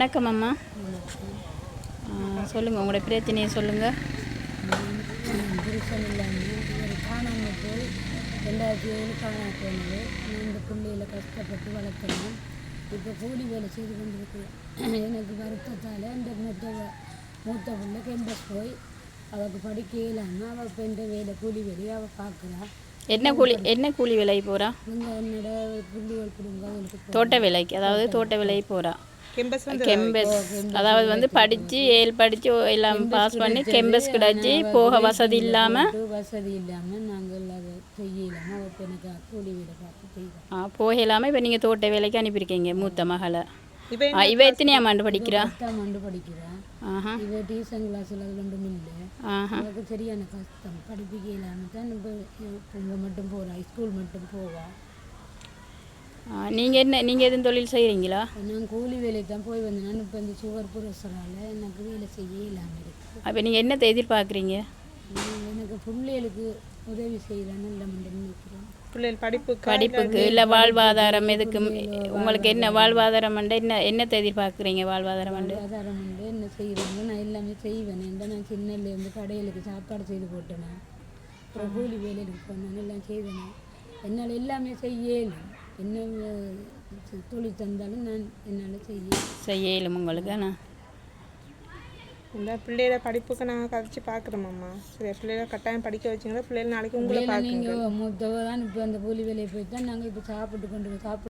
வணக்கம் அம்மா. சொல்லுங்கள் உங்களோட பிரச்சனையை சொல்லுங்கள் புருஷன் இல்லாமல் ஒரு காணாமல் போய் ரெண்டாயிரத்தி ஏழு காணாமல் போனது நான் இந்த பிள்ளையில கஷ்டப்பட்டு வளர்க்குறேன் இப்போ கூலி வேலை செய்து கொண்டிருக்கிறேன் எனக்கு வருத்தத்தால் இந்த மூத்த மூத்த பிள்ளை கேம்பஸ் போய் அவளுக்கு படிக்க இல்லாமல் அவள் இப்போ இந்த வேலை கூலி வேலையை அவள் பார்க்குறா என்ன கூலி என்ன கூலி வேலைக்கு போகிறா இவங்க என்னோட புள்ளிகள் கொடுங்க தோட்ட வேலைக்கு அதாவது தோட்ட வேலைக்கு போகிறா கெம்பஸ் அதாவது வந்து படித்து ஏழு படித்து எல்லாம் பாஸ் பண்ணி கெம்பஸ் கிடச்சி போக வசதி இல்லாமல் வசதி இல்லாமல் நாங்கள் அதை செய்ய இல்லாமல் அவள் இப்போ எனக்கு கூலி பார்த்து செய்கிறோம் போக இல்லாமல் இப்போ நீங்கள் தோட்ட வேலைக்கு அனுப்பியிருக்கீங்க மூத்த மகளை. இப்போ ஆ, இவ எத்தனையாம் ஆண்டு படிக்கிறா? ஆண்டு படிக்கிறேன் ஆஹா. இவ டியூஷன் கிளாஸில் ரெண்டும் இல்லை. ஆஹா. எனக்கு சரியான கஷ்டம். படிப்பிக்க இல்லாமல் தான் இப்போ மட்டும் போகிறா ஸ்கூல் மட்டும் போவா. நீங்கள் என்ன நீங்கள் எதுவும் தொழில் செய்கிறீங்களா நான் கூலி வேலைக்கு தான் போய் வந்தேன். நான் இப்போ இந்த சுகர் புரசரால் எனக்கு வேலை செய்ய இல்லாமல் அப்போ நீங்கள் என்னத்தை எதிர்பார்க்குறீங்க? எனக்கு பிள்ளைகளுக்கு உதவி செய்கிறேன்னு இல்லை நினைக்கிறேன். பிள்ளைகள் படிப்புக்கு படிப்புக்கு இல்லை வாழ்வாதாரம் எதுக்கு உங்களுக்கு என்ன வாழ்வாதாரம் வந்து என்ன என்னத்தை எதிர்பார்க்குறீங்க வாழ்வாதாரம் வந்து ஆதாரம் உண்டு. என்ன செய்கிறாங்க நான் எல்லாமே செய்வேன். ஏன்டா நான் சின்னலேருந்து கடைகளுக்கு சாப்பாடு செய்து போட்டேன். அப்புறம் கூலி வேலைக்கு போனேன் எல்லாம் செய்தேன் என்னால் எல்லாமே செய்யலும் என்ன தொழில் தந்தாலும் நான் என்னால் செய்ய செய்ய இயலும் உங்களுக்கு ஆனால் இந்த பிள்ளைகள படிப்புக்கு நாங்கள் கதைச்சு பார்க்குறோம்மா சரி பிள்ளைகளை கட்டாயம் படிக்க வச்சிங்கன்னா பிள்ளைகள் நாளைக்கு உங்களை நீங்கள் மூத்தவ தான் இப்போ அந்த கூலி வேலையை போய் தான் நாங்கள் இப்போ சாப்பிட்டு கொண்டு சாப்பிட்டு